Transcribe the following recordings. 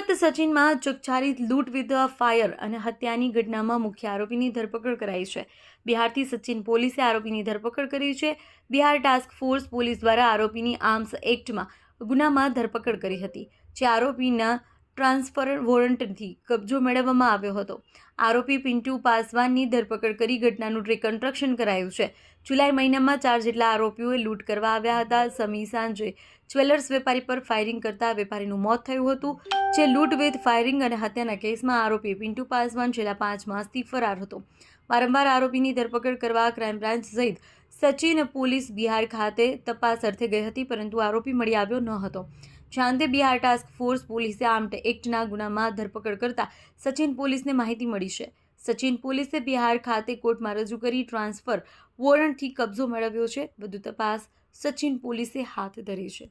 સુરત સચિનમાં ચુકચારી લૂંટ with fire અને હત્યાની ઘટનામાં મુખ્ય આરોપીની ધરપકડ કરાઈ છે. બિહારથી સચિન પોલીસે આરોપીની ધરપકડ કરી છે. બિહાર ટાસ્ક ફોર્સ પોલીસ દ્વારા આરોપીની આર્મ્સ એક્ટમાં ગુનામાં ધરપકડ કરી હતી. જે આરોપીના ટ્રાન્સફર વોરંટથી કબજો મેળવવામાં આવ્યો હતો. આરોપી પિન્ટુ પાસવાનની ધરપકડ કરી ઘટનાનું રિકન્સ્ટ્રક્શન કરાયું છે. જુલાઈ મહિનામાં ચાર જેટલા આરોપીઓએ લૂંટ કરવા આવ્યા હતા. સમી સાંજે જ્વેલર્સ વેપારી પર ફાયરિંગ કરતા વેપારીનું મોત થયું હતું, જે લૂંટ વિથ ફાયરિંગ અને હત્યાના કેસમાં આરોપી પિન્ટુ પાસવાન છેલ્લા પાંચ માસથી ફરાર હતો. વારંવાર આરોપીની ધરપકડ કરવા ક્રાઇમ બ્રાન્ચ સહિત સચિન પોલીસ બિહાર ખાતે તપાસ અર્થે ગઈ હતી, પરંતુ આરોપી મળી આવ્યો ન હતો. શાંતિ બિહાર ટાસ્ક ફોર્સ પોલીસે આર્મ્ડ એક્ટના ગુનામાં ધરપકડ કરતા સચિન પોલીસને માહિતી મળી છે. સચિન પોલીસે બિહાર ખાતે કોર્ટમાં રજૂ કરી ટ્રાન્સફર વોરંટથી કબજો મેળવ્યો છે. વધુ તપાસ સચિન પોલીસે હાથ ધરી છે.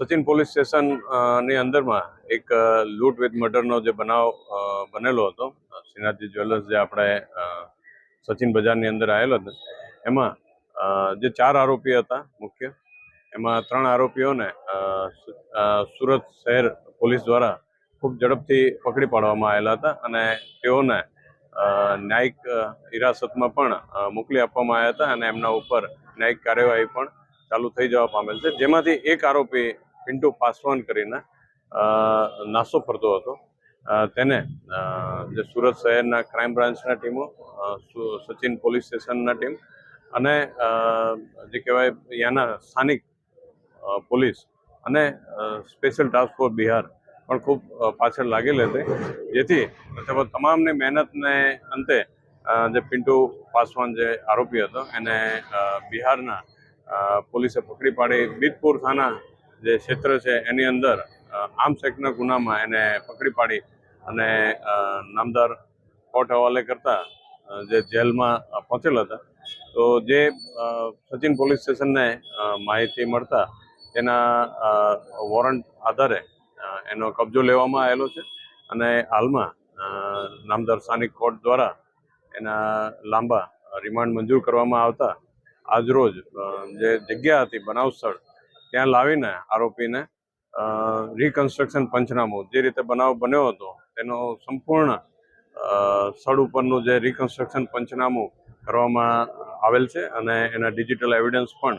સચિન પોલીસ સ્ટેશનની અંદરમાં એક લૂટ વિથ મર્ડરનો જે બનાવ બનેલો હતો, શ્રીનાથજી જ્વેલર્સ જે આપણે સચિન બજારની અંદર આવેલો હતો, એમાં જે ચાર આરોપી હતા, મુખ્ય એમાં ત્રણ આરોપીઓને સુરત શહેર પોલીસ દ્વારા ખૂબ ઝડપથી પકડી પાડવામાં આવેલા હતા અને તેઓને ન્યાયિક હિરાસતમાં પણ મોકલી આપવામાં આવ્યા હતા અને એમના ઉપર ન્યાયિક કાર્યવાહી પણ ચાલુ થઈ જવા પામેલ છે. જેમાંથી એક આરોપી પિન્ટુ પાસવાન કરીને નાસો ફરતો હતો. તેને જે સુરત શહેરના ક્રાઇમ બ્રાન્ચના ટીમો સચિન પોલીસ સ્ટેશનના ટીમ અને જે કહેવાય ત્યાંના સ્થાનિક પોલીસ અને સ્પેશિયલ ટાસ્ક ફોર્સ બિહાર પણ ખૂબ પાછળ લાગેલ હતી. જેથી તેમાં તમામની મહેનતને અંતે જે પિન્ટુ પાસવાન જે આરોપી હતો, એને બિહારના પોલીસે પકડી પાડી. બીતપુર થાના જે ક્ષેત્ર છે, એની અંદર આર્મ્સ એક્ટના ગુનામાં એને પકડી પાડી અને નામદાર કોર્ટ હવાલે કરતા જે જેલમાં પહોંચેલા હતા. તો જે સચિન પોલીસ સ્ટેશનને માહિતી મળતા અ, વોરંટ આધારે એનો કબજો લેવામાં આવેલો છે અને હાલમાં નામદાર સ્થાનિક કોર્ટ દ્વારા એના લાંબા રિમાન્ડ મંજૂર કરવામાં આવતા આજરોજ જે જગ્યા હતી બનાવ સ્થળ ત્યાં લાવીને આરોપીને રિકન્સ્ટ્રક્શન પંચનામું જે રીતે બનાવ બન્યો હતો તેનો સંપૂર્ણ સ્થળ ઉપરનું જે રિકન્સ્ટ્રક્શન પંચનામું કરવામાં આવેલ છે અને એના ડિજિટલ એવિડન્સ પણ